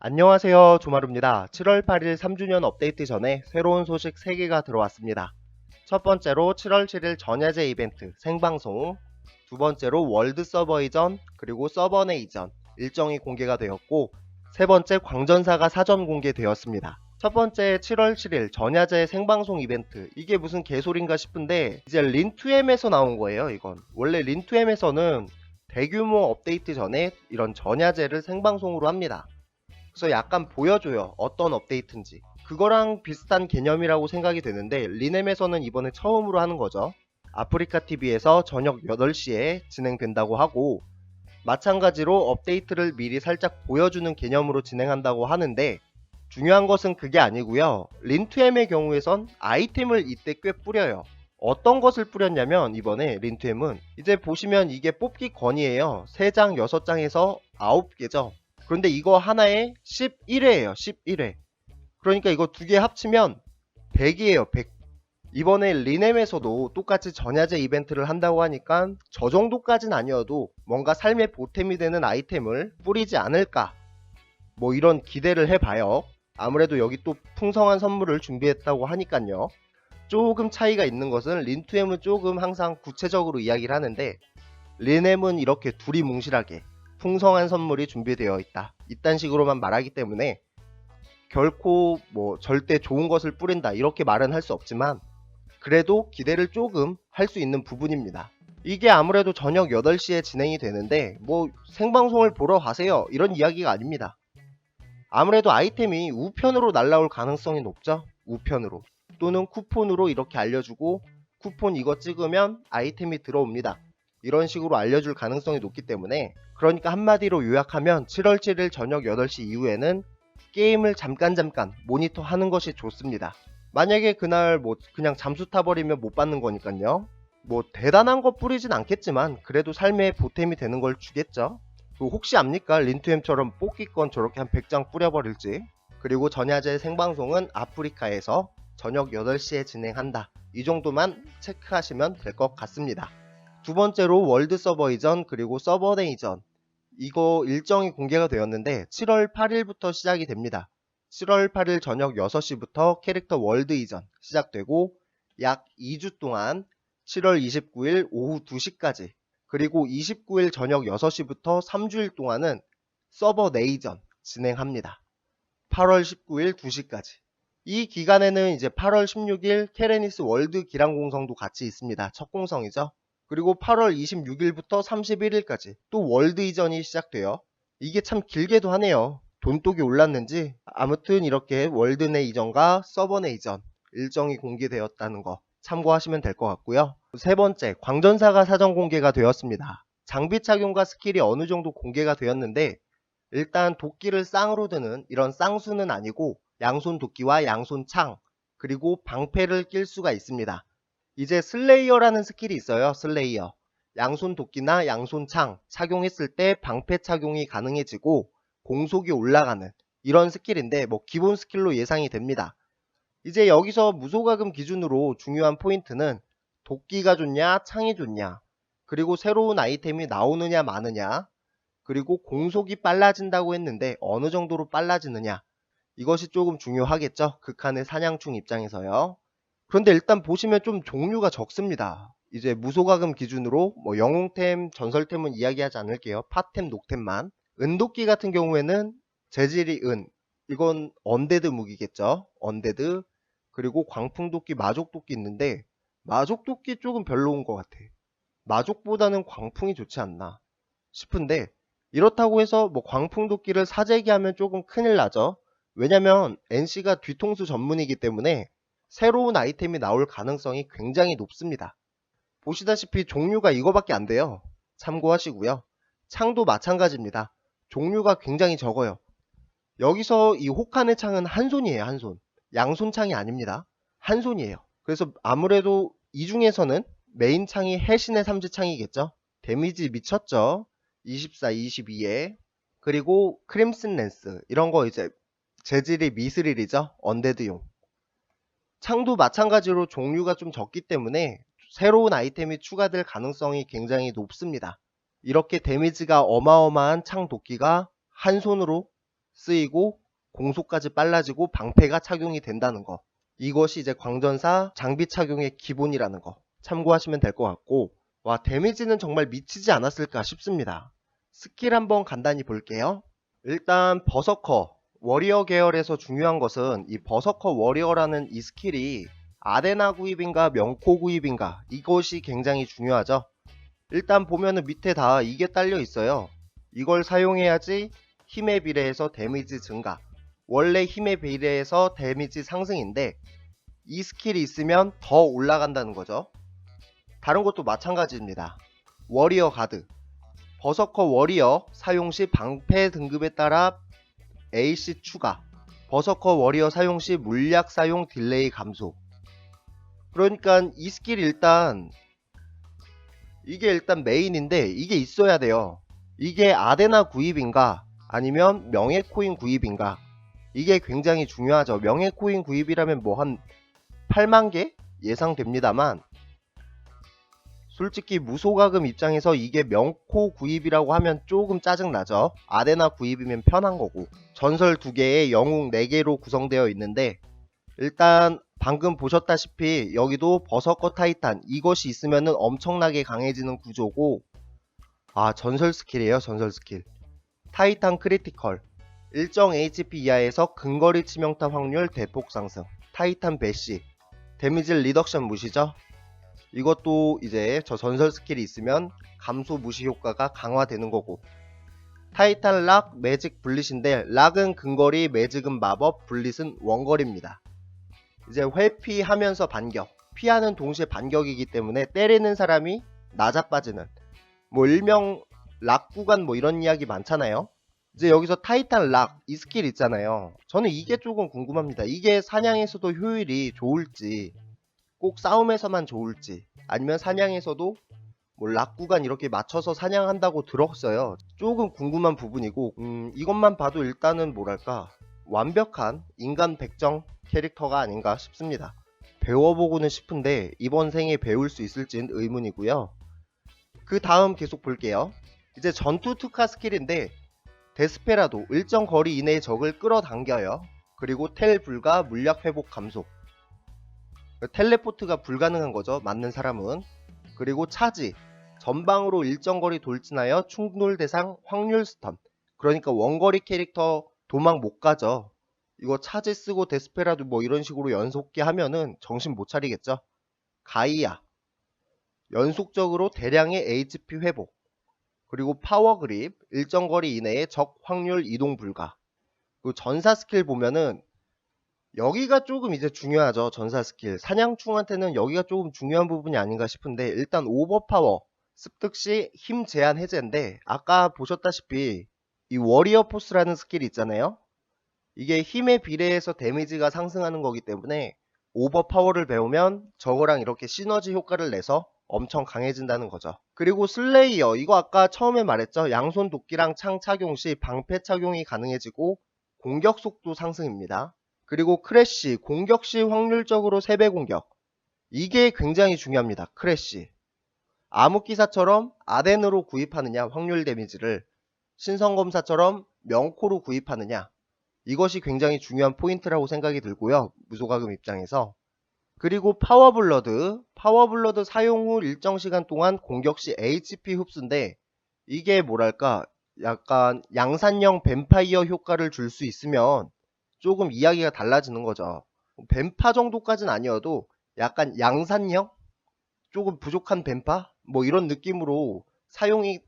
안녕하세요. 조마루입니다. 7월 8일 3주년 업데이트 전에 새로운 소식 3개가 들어왔습니다. 첫 번째로 7월 7일 전야제 이벤트 생방송, 두 번째로 월드 서버 이전, 그리고 서버 내 이전 일정이 공개가 되었고, 세 번째 광전사가 사전 공개되었습니다. 첫 번째 7월 7일 전야제 생방송 이벤트 이게 무슨 개소린가 싶은데 이제 린2M에서 나온 거예요 이건 원래 린2M에서는 대규모 업데이트 전에 이런 전야제를 생방송으로 합니다 그래서 약간 보여줘요. 어떤 업데이트인지. 그거랑 비슷한 개념이라고 생각이 되는데 리넴에서는 이번에 처음으로 하는 거죠. 아프리카 TV에서 저녁 8시에 진행된다고 하고 마찬가지로 업데이트를 미리 살짝 보여주는 개념으로 진행한다고 하는데 중요한 것은 그게 아니고요. 린2M의 경우에선 아이템을 이때 꽤 뿌려요. 어떤 것을 뿌렸냐면 이번에 린2M은 이제 보시면 이게 뽑기 권이에요. 3장, 6장에서 9개죠. 그런데 이거 하나에 11회예요. 11회. 그러니까 이거 두 개 합치면 100이에요. 100. 이번에 리넴에서도 똑같이 전야제 이벤트를 한다고 하니까 저 정도까진 아니어도 뭔가 삶의 보탬이 되는 아이템을 뿌리지 않을까. 뭐 이런 기대를 해봐요. 아무래도 여기 또 풍성한 선물을 준비했다고 하니깐요. 조금 차이가 있는 것은 린2M은 조금 항상 구체적으로 이야기를 하는데 린엠은 이렇게 둘이 뭉실하게 풍성한 선물이 준비되어 있다. 이딴 식으로만 말하기 때문에 결코 뭐 절대 좋은 것을 뿌린다 이렇게 말은 할 수 없지만 그래도 기대를 조금 할 수 있는 부분입니다. 이게 아무래도 저녁 8시에 진행이 되는데 뭐 생방송을 보러 가세요 이런 이야기가 아닙니다. 아무래도 아이템이 우편으로 날라올 가능성이 높죠. 우편으로 또는 쿠폰으로 이렇게 알려주고 쿠폰 이거 찍으면 아이템이 들어옵니다. 이런 식으로 알려줄 가능성이 높기 때문에 그러니까 한마디로 요약하면 7월 7일 저녁 8시 이후에는 게임을 잠깐 잠깐 모니터 하는 것이 좋습니다. 만약에 그날 뭐 그냥 잠수 타버리면 못 받는 거니까요. 뭐 대단한 거 뿌리진 않겠지만 그래도 삶에 보탬이 되는 걸 주겠죠. 그 혹시 압니까? 린투엠처럼 뽑기권 저렇게 한 100장 뿌려버릴지. 그리고 전야제 생방송은 아프리카에서 저녁 8시에 진행한다. 이 정도만 체크하시면 될 것 같습니다. 두 번째로 월드 서버 이전 그리고 서버 내 이전 이거 일정이 공개가 되었는데 7월 8일부터 시작이 됩니다. 7월 8일 저녁 6시부터 캐릭터 월드 이전 시작되고 약 2주 동안 7월 29일 오후 2시까지 그리고 29일 저녁 6시부터 3주일 동안은 서버 내이전 진행합니다. 8월 19일 2시까지. 이 기간에는 이제 8월 16일 케레니스 월드 기량공성도 같이 있습니다. 첫 공성이죠. 그리고 8월 26일부터 31일까지 또 월드 이전이 시작돼요. 이게 참 길게도 하네요. 돈독이 올랐는지 아무튼 이렇게 월드 내 이전과 서버 내 이전 일정이 공개되었다는 거 참고하시면 될 것 같고요. 세 번째, 광전사가 사전 공개가 되었습니다. 장비 착용과 스킬이 어느 정도 공개가 되었는데 일단 도끼를 쌍으로 드는 이런 쌍수는 아니고 양손 도끼와 양손 창 그리고 방패를 낄 수가 있습니다. 이제 슬레이어라는 스킬이 있어요. 슬레이어. 양손 도끼나 양손 창 착용했을 때 방패 착용이 가능해지고 공속이 올라가는 이런 스킬인데 뭐 기본 스킬로 예상이 됩니다. 이제 여기서 무소가금 기준으로 중요한 포인트는 도끼가 좋냐 창이 좋냐 그리고 새로운 아이템이 나오느냐 마느냐 그리고 공속이 빨라진다고 했는데 어느 정도로 빨라지느냐 이것이 조금 중요하겠죠. 극한의 사냥충 입장에서요. 그런데 일단 보시면 좀 종류가 적습니다. 이제 무소가금 기준으로 뭐 영웅템, 전설템은 이야기하지 않을게요. 팟템, 녹템만. 은도끼 같은 경우에는 재질이 은. 이건 언데드 무기겠죠. 언데드. 그리고 광풍도끼, 마족도끼 있는데 마족도끼 조금 별로인 것 같아. 마족보다는 광풍이 좋지 않나 싶은데 이렇다고 해서 뭐 광풍도끼를 사재기하면 조금 큰일 나죠. 왜냐면 NC가 뒤통수 전문이기 때문에 새로운 아이템이 나올 가능성이 굉장히 높습니다. 보시다시피 종류가 이거밖에 안 돼요. 참고하시고요. 창도 마찬가지입니다. 종류가 굉장히 적어요. 여기서 이 혹한의 창은 한 손이에요, 한 손. 양손 창이 아닙니다. 한 손이에요. 그래서 아무래도 이 중에서는 메인 창이 해신의 삼지 창이겠죠? 데미지 미쳤죠? 24, 22에. 그리고 크림슨 랜스. 이런 거 이제 재질이 미스릴이죠? 언데드용. 창도 마찬가지로 종류가 좀 적기 때문에 새로운 아이템이 추가될 가능성이 굉장히 높습니다. 이렇게 데미지가 어마어마한 창 도끼가 한 손으로 쓰이고 공속까지 빨라지고 방패가 착용이 된다는 거. 이것이 이제 광전사 장비 착용의 기본이라는 거 참고하시면 될 것 같고 와 데미지는 정말 미치지 않았을까 싶습니다. 스킬 한번 간단히 볼게요. 일단 버서커 워리어 계열에서 중요한 것은 이 버서커 워리어라는 이 스킬이 아데나 구입인가 명코 구입인가 이것이 굉장히 중요하죠. 일단 보면은 밑에 다 이게 딸려 있어요. 이걸 사용해야지 힘에 비례해서 데미지 증가. 원래 힘에 비례해서 데미지 상승인데 이 스킬이 있으면 더 올라간다는 거죠. 다른 것도 마찬가지입니다. 워리어 가드. 버서커 워리어 사용 시 방패 등급에 따라 AC 추가. 버서커 워리어 사용 시 물약 사용 딜레이 감소. 그러니까 이 스킬 일단 이게 일단 메인인데 이게 있어야 돼요. 이게 아데나 구입인가 아니면 명예 코인 구입인가 이게 굉장히 중요하죠. 명예 코인 구입이라면 뭐 한 8만 개 예상됩니다만 솔직히 무소가금 입장에서 이게 명코 구입이라고 하면 조금 짜증나죠. 아데나 구입이면 편한 거고. 전설 2개에 영웅 4개로 구성되어 있는데 일단 방금 보셨다시피 여기도 버서커 타이탄 이것이 있으면은 엄청나게 강해지는 구조고 아 전설 스킬이에요 전설 스킬. 타이탄 크리티컬. 일정 HP 이하에서 근거리 치명타 확률 대폭 상승. 타이탄 배시 데미지 리덕션 무시죠 이것도 이제 저 전설 스킬이 있으면 감소 무시 효과가 강화되는 거고. 타이탄 락 매직 블릿인데 락은 근거리 매직은 마법 블릿은 원거리입니다. 이제 회피하면서 반격. 피하는 동시에 반격이기 때문에 때리는 사람이 낮아빠지는. 뭐 일명 락 구간 뭐 이런 이야기 많잖아요. 이제 여기서 타이탄 락 이 스킬 있잖아요. 저는 이게 조금 궁금합니다. 이게 사냥에서도 효율이 좋을지 꼭 싸움에서만 좋을지 아니면 사냥에서도 뭐 락 구간 이렇게 맞춰서 사냥한다고 들었어요 조금 궁금한 부분이고 음, 이것만 봐도 일단은 뭐랄까 완벽한 인간 백정 캐릭터가 아닌가 싶습니다. 배워보고는 싶은데 이번 생에 배울 수 있을진 의문이고요. 그 다음 계속 볼게요. 이제 전투 특화 스킬인데 데스페라도 일정 거리 이내의 적을 끌어당겨요. 그리고 텔 불가 물약 회복 감소. 텔레포트가 불가능한 거죠. 맞는 사람은. 그리고 차지. 전방으로 일정 거리 돌진하여 충돌 대상 확률 스턴. 그러니까 원거리 캐릭터 도망 못 가죠. 이거 차지 쓰고 데스페라도 뭐 이런 식으로 연속기 하면은 정신 못 차리겠죠. 가이아. 연속적으로 대량의 HP 회복. 그리고 파워 그립. 일정 거리 이내에 적 확률 이동 불가. 그 전사 스킬 보면은 여기가 조금 이제 중요하죠. 전사 스킬. 사냥충한테는 여기가 조금 중요한 부분이 아닌가 싶은데 일단 오버파워. 습득 시 힘 제한 해제인데 아까 보셨다시피 이 워리어 포스라는 스킬이 있잖아요. 이게 힘에 비례해서 데미지가 상승하는 거기 때문에 오버파워를 배우면 저거랑 이렇게 시너지 효과를 내서 엄청 강해진다는 거죠. 그리고 슬레이어 이거 아까 처음에 말했죠. 양손 도끼랑 창 착용 시 방패 착용이 가능해지고 공격 속도 상승입니다. 그리고 크래쉬 공격 시 확률적으로 3배 공격 이게 굉장히 중요합니다. 크래쉬 암흑기사처럼 아덴으로 구입하느냐 확률 데미지를 신성검사처럼 명코로 구입하느냐 이것이 굉장히 중요한 포인트라고 생각이 들고요. 무소가금 입장에서. 그리고 파워블러드. 파워블러드 사용 후 일정 시간 동안 공격 시 HP 흡수인데 이게 뭐랄까 약간 양산형 뱀파이어 효과를 줄 수 있으면 조금 이야기가 달라지는 거죠. 뱀파 정도까지는 아니어도 약간 양산형? 조금 부족한 뱀파? 뭐 이런 느낌으로 사용이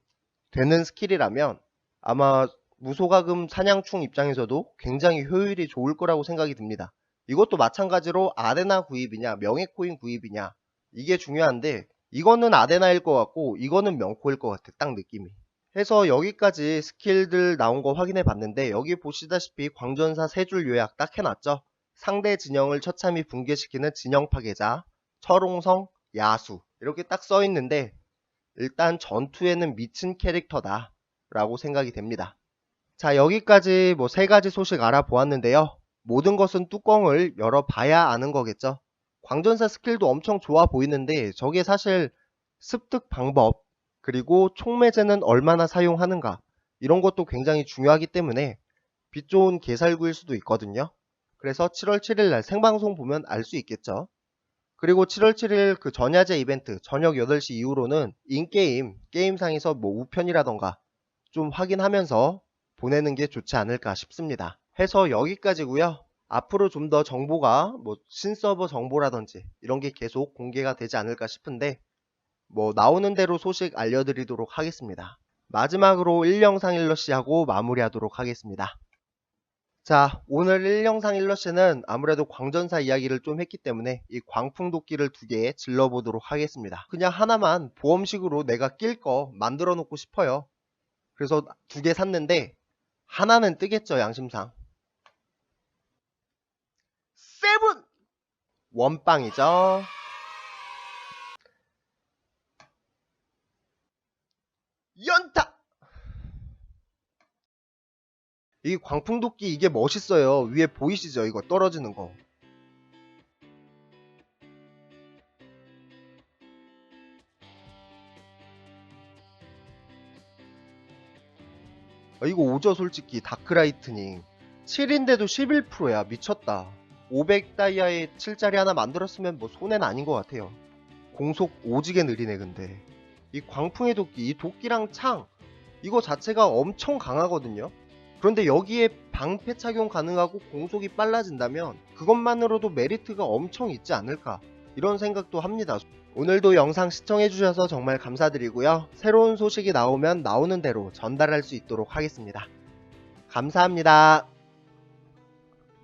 되는 스킬이라면 아마 무소가금 사냥충 입장에서도 굉장히 효율이 좋을 거라고 생각이 듭니다. 이것도 마찬가지로 아데나 구입이냐 명예코인 구입이냐 이게 중요한데 이거는 아데나일 것 같고 이거는 명코일 것 같아 딱 느낌이 해서 여기까지 스킬들 나온 거 확인해 봤는데 여기 보시다시피 광전사 세 줄 요약 딱 해놨죠 상대 진영을 처참히 붕괴시키는 진영 파괴자 철옹성 야수 이렇게 딱 써 있는데 일단 전투에는 미친 캐릭터다 라고 생각이 됩니다 자 여기까지 뭐 세 가지 소식 알아보았는데요. 모든 것은 뚜껑을 열어봐야 아는 거겠죠. 광전사 스킬도 엄청 좋아 보이는데 저게 사실 습득 방법 그리고 총매제는 얼마나 사용하는가 이런 것도 굉장히 중요하기 때문에 빛 좋은 개살구일 수도 있거든요. 그래서 7월 7일 날 생방송 보면 알 수 있겠죠. 그리고 7월 7일 그 전야제 이벤트 저녁 8시 이후로는 인게임, 게임상에서 뭐 우편이라던가 좀 확인하면서 보내는 게 좋지 않을까 싶습니다. 해서 여기까지고요. 앞으로 좀 더 정보가 뭐 신서버 정보라든지 이런 게 계속 공개가 되지 않을까 싶은데 뭐 나오는 대로 소식 알려드리도록 하겠습니다. 마지막으로 1영상 1러시 하고 마무리하도록 하겠습니다. 자, 오늘 1영상 1러시는 아무래도 광전사 이야기를 좀 했기 때문에 이 광풍도끼를 두 개 질러보도록 하겠습니다. 그냥 하나만 보험식으로 내가 낄 거 만들어 놓고 싶어요. 그래서 두 개 샀는데 하나는 뜨겠죠, 양심상. 세븐! 원빵이죠. 연타! 이 광풍도끼 이게 멋있어요. 위에 보이시죠? 이거 떨어지는 거. 아, 이거 오죠 솔직히 다크라이트닝 7인데도 11%야 미쳤다 500 다이아에 7짜리 하나 만들었으면 뭐 손해는 아닌 것 같아요 공속 오지게 느리네 근데 이 광풍의 도끼 이 도끼랑 창 이거 자체가 엄청 강하거든요 그런데 여기에 방패 착용 가능하고 공속이 빨라진다면 그것만으로도 메리트가 엄청 있지 않을까 이런 생각도 합니다. 오늘도 영상 시청해주셔서 정말 감사드리고요. 새로운 소식이 나오면 나오는 대로 전달할 수 있도록 하겠습니다. 감사합니다.